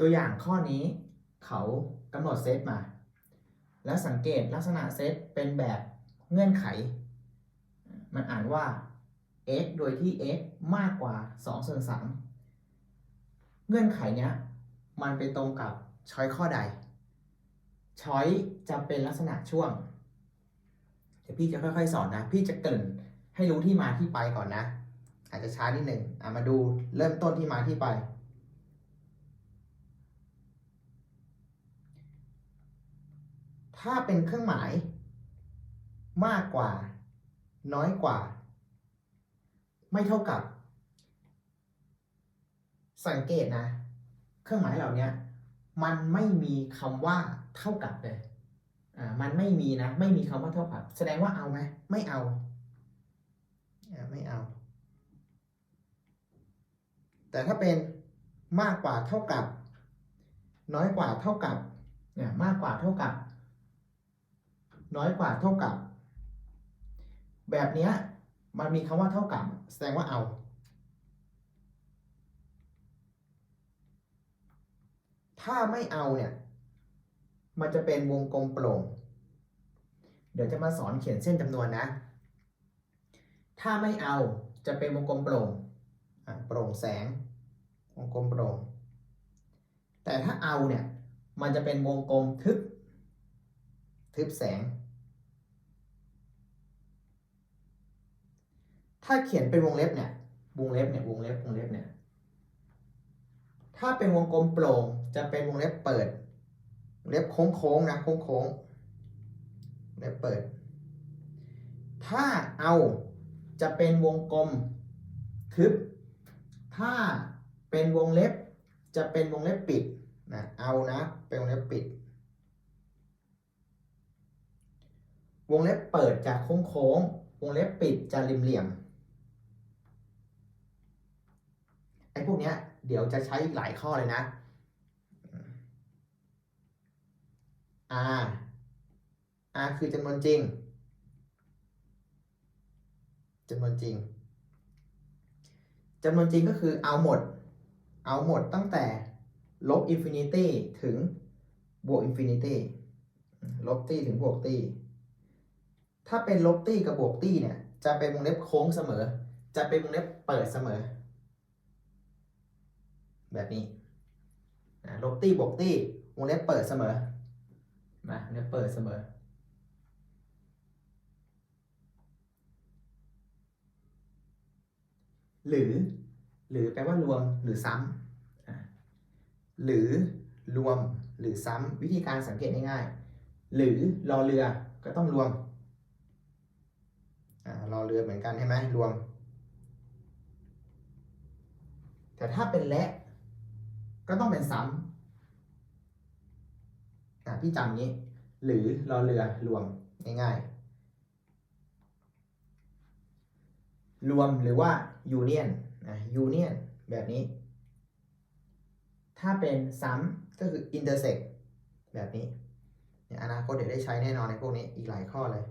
ตัวอย่างข้อนี้เขากำหนดเซตมา แล้วสังเกตลักษณะเซตเป็นแบบเงื่อนไข มันอ่านว่า x โดยที่ x มากกว่า2ส่วน3เงื่อนไขเนี้ยมันไปตรงกับช้อยข้อใด ช้อยจะเป็นลักษณะช่วง เดี๋ยวพี่จะค่อยๆ สอนนะ พี่จะเกริ่นให้รู้ที่มาที่ไปก่อนนะ อาจจะช้านิดหนึ่งอะมาดูเริ่มต้นที่มาที่ไป ถ้าเป็นเครื่องหมาย มากกว่า น้อยกว่า ไม่เท่ากับ สังเกตนะ เครื่องหมายเหล่านี้มันไม่มีคำว่าเท่ากับเลยอ่ามันไม่มีนะ ไม่มีคำว่าเท่ากับ แสดงว่าเอาไหมไม่เอาอ่าไม่เอา แต่ถ้าเป็นมากกว่าเท่ากับ น้อยกว่าเท่ากับเนี่ยมากกว่าเท่ากับ น้อยกว่าเท่ากับ แบบเนี้ยมันมีคำว่าเท่ากับ แสดงว่าเอา ถ้าไม่เอาเนี่ย มันจะเป็นวงกลมโปร่ง เดี๋ยวจะมาสอนเขียนเส้นจำนวนนะ ถ้าไม่เอาจะเป็นวงกลมโปร่งโปร่งแสง วงกลมโปร่ง แต่ถ้าเอาเนี่ย มันจะเป็นวงกลมทึบ ทึบแสง ถ้าเขียนเป็นวงเล็บเนี่ยวงเล็บเนี่ยวงเล็บวงเล็บเนี่ย ถ้าเป็นวงกลมโปร่งจะเป็นวงเล็บเปิด เล็บโค้งๆนะโค้งๆวงเล็บเปิด ถ้าเอาจะเป็นวงกลมทึบ ถ้าเป็นวงเล็บจะเป็นวงเล็บปิดนะเอานะ เป็นวงเล็บปิด วงเล็บเปิดจะโค้งๆวงเล็บปิดจะริมเหลี่ยม ไอ้พวกเนี้ยเดี๋ยวจะใช้อีกหลายข้อเลยนะ R R คือจำนวนจริงจำนวนจริงจำนวนจริงก็คือเอาหมด เอาหมดตั้งแต่ลบอินฟินิตี้ถึงบวกอินฟินิตี้ลบตี้ถึงบวกตี้ ถ้าเป็นลบตี้กับบวกตี้เนี่ย จะเป็นวงเล็บโค้งเสมอ จะเป็นวงเล็บเปิดเสมอ แบบนี้นะลบตี้บวกตี้วงเล็บเปิดเสมอนะวงเล็บเปิดเสมอ หรือ หรือแปลว่ารวมหรือซ้ำหรือรวมหรือซ้ำวิธีการสังเกตง่ายๆ หรือรอเรือก็ต้องรวมรอเรือเหมือนกันใช่ไหมรวม แต่ถ้าเป็นและ ก็ต้องเป็นซ้ำอะพี่จำนี้ หรือรอเรือรวมง่ายๆ รวมหรือว่า union นนะ union แบบนี้ ถ้าเป็นซ้ำก็คือ intersect แบบนี้เนี่ยอนาคตเดี๋ยวได้ใช้แน่นอนในพวกนี้อีกหลายข้อเลย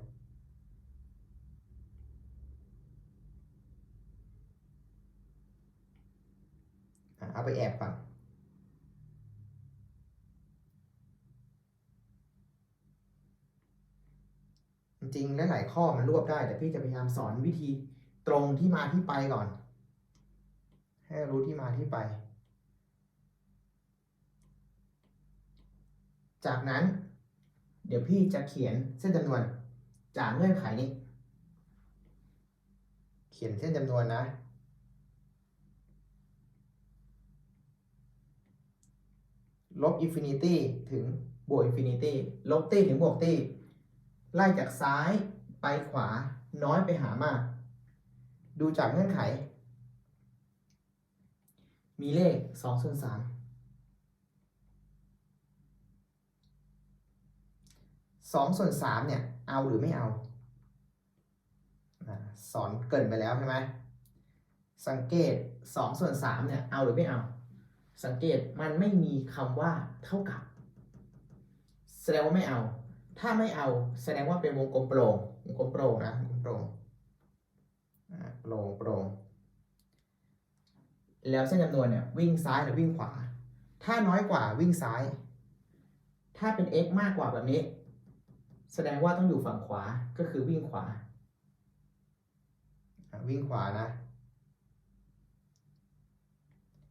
เอาไปแอบก่อน จริงๆหลายข้อมันรวบได้แต่พี่จะพยายามสอนวิธีตรงที่มาที่ไปก่อน ให้รู้ที่มาที่ไป จากนั้น เดี๋ยวพี่จะเขียนเส้นจำนวนจากเงื่อนไขนี้ เขียนเส้นจำนวนนะลบอินฟินิตี้ถึงบวกอินฟินิตี้ลบตี้ถึงบวกตี้ ไล่จากซ้ายไปขวาน้อยไปหามาก ดูจากเงื่อนไข มีเลข2ส่วน3 2ส่วน3เนี่ย เอาหรือไม่เอา สอนเกินไปแล้วใช่ไหมสังเกต2ส่วน3เนี่ย เอาหรือไม่เอา สังเกตมันไม่มีคำว่าเท่ากับ แสดงว่าไม่เอา ถ้าไม่เอาแสดงว่าเป็นวงกลมโปร่งวงกลมโปร่งนะวงโปร่งอ่าโปร่งโปร่งแล้วเส้นจำนวนเนี่ยวิ่งซ้ายหรือวิ่งขวา ถ้าน้อยกว่าวิ่งซ้าย ถ้าเป็น x มากกว่าแบบนี้ แสดงว่าต้องอยู่ฝั่งขวาก็คือวิ่งขวา วิ่งขวานะ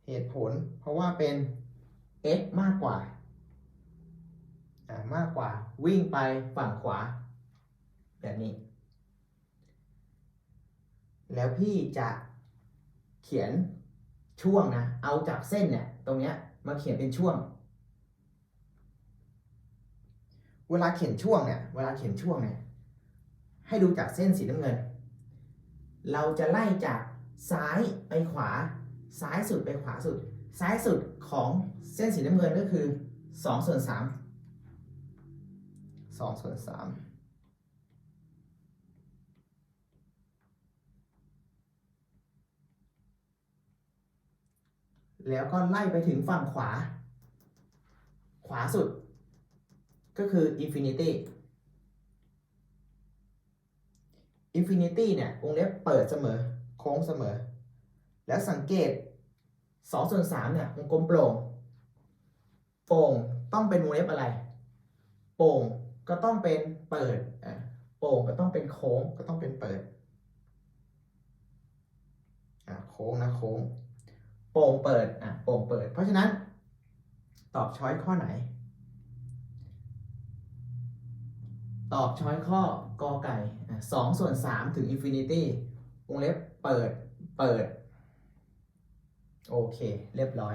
เหตุผลเพราะว่าเป็น x มากกว่า มากกว่า วิ่งไปฝั่งขวา แบบนี้ แล้วพี่จะเขียนช่วงนะ เอาจากเส้นเนี่ย ตรงเนี้ยมาเขียนเป็นช่วง เวลาเขียนช่วงเนี่ย เวลาเขียนช่วงเนี่ย ให้ดูจากเส้นสีน้ำเงิน เราจะไล่จากซ้ายไปขวา ซ้ายสุดไปขวาสุด ซ้ายสุดของเส้นสีน้ำเงินก็คือ2ส่วน3 2ส่วน3แล้วก็ไล่ไปถึงฝั่งขวา ขวาสุด ก็คือ infinity infinity เนี่ยวงเล็บเปิดเสมอ โค้งเสมอ แล้วสังเกต2ส่วน3เนี่ยวงกลมโปร่ง โปร่งต้องเป็นวงเล็บอะไร โปร่ง ก็ต้องเป็นเปิดอะโป่งก็ต้องเป็นโค้งก็ต้องเป็นเปิดอะโค้งนะโค้ง โป่งเปิดอะโป่งเปิด เพราะฉะนั้น ตอบช้อยข้อไหน ตอบช้อยข้อกอไก่สองส่วนสามถึงอินฟินิตี้วงเล็บเปิดเปิด โอเค เรียบร้อย